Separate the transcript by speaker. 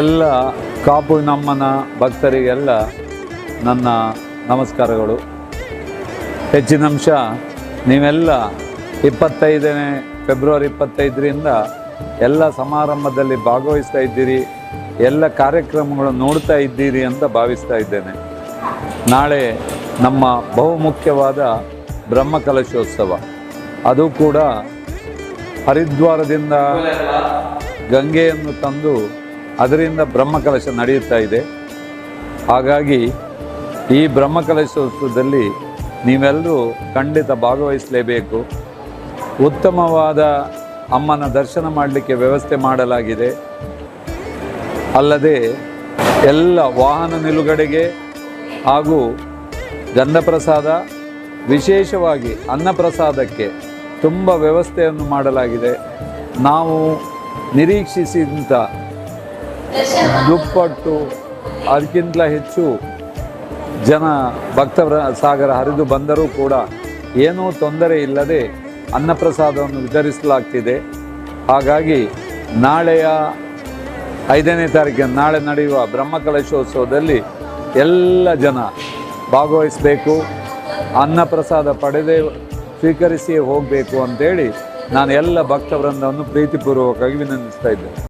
Speaker 1: ಎಲ್ಲ ಕಾಪು ನಮ್ಮನ ಭಕ್ತರಿಗೆಲ್ಲ ನನ್ನ ನಮಸ್ಕಾರಗಳು. ಹೆಚ್ಚಿನ ಅಂಶ, ನೀವೆಲ್ಲ ಇಪ್ಪತ್ತೈದನೇ ಫೆಬ್ರವರಿ ಇಪ್ಪತ್ತೈದರಿಂದ ಎಲ್ಲ ಸಮಾರಂಭದಲ್ಲಿ ಭಾಗವಹಿಸ್ತಾ ಇದ್ದೀರಿ, ಎಲ್ಲ ಕಾರ್ಯಕ್ರಮಗಳು ನೋಡ್ತಾ ಇದ್ದೀರಿ ಅಂತ ಭಾವಿಸ್ತಾ ಇದ್ದೇನೆ. ನಾಳೆ ನಮ್ಮ ಬಹುಮುಖ್ಯವಾದ ಬ್ರಹ್ಮಕಲಶೋತ್ಸವ. ಅದು ಕೂಡ ಹರಿದ್ವಾರದಿಂದ ಗಂಗೆಯನ್ನು ತಂದು ಅದರಿಂದ ಬ್ರಹ್ಮಕಲಶ ನಡೆಯುತ್ತಾ ಇದೆ. ಹಾಗಾಗಿ ಈ ಬ್ರಹ್ಮಕಲಶೋತ್ಸವದಲ್ಲಿ ನೀವೆಲ್ಲರೂ ಖಂಡಿತ ಭಾಗವಹಿಸಲೇಬೇಕು. ಉತ್ತಮವಾದ ಅಮ್ಮನ ದರ್ಶನ ಮಾಡಲಿಕ್ಕೆ ವ್ಯವಸ್ಥೆ ಮಾಡಲಾಗಿದೆ. ಅಲ್ಲದೆ ಎಲ್ಲ ವಾಹನ ನಿಲುಗಡೆಗೆ ಹಾಗೂ ಗಂಧಪ್ರಸಾದ, ವಿಶೇಷವಾಗಿ ಅನ್ನಪ್ರಸಾದಕ್ಕೆ ತುಂಬ ವ್ಯವಸ್ಥೆಯನ್ನು ಮಾಡಲಾಗಿದೆ. ನಾವು ನಿರೀಕ್ಷಿಸಿದಂಥ ದುಪ್ಪಟ್ಟು, ಅದಕ್ಕಿಂತ ಹೆಚ್ಚು ಜನ ಭಕ್ತ ಸಾಗರ ಹರಿದು ಬಂದರೂ ಕೂಡ ಏನೂ ತೊಂದರೆ ಇಲ್ಲದೆ ಅನ್ನಪ್ರಸಾದವನ್ನು ವಿತರಿಸಲಾಗ್ತಿದೆ. ಹಾಗಾಗಿ ನಾಳೆಯ ಐದನೇ ತಾರೀಕಿನ ನಾಳೆ ನಡೆಯುವ ಬ್ರಹ್ಮಕಲಶೋತ್ಸವದಲ್ಲಿ ಎಲ್ಲ ಜನ ಭಾಗವಹಿಸಬೇಕು. ಅನ್ನಪ್ರಸಾದ ಪಡೆದೇ ಸ್ವೀಕರಿಸಿ ಹೋಗಬೇಕು ಅಂತೇಳಿ ನಾನು ಎಲ್ಲ ಭಕ್ತವೃಂದವನ್ನು ಪ್ರೀತಿಪೂರ್ವಕವಾಗಿ ವಿನಂತಿಸ್ತಾ ಇದ್ದೇನೆ.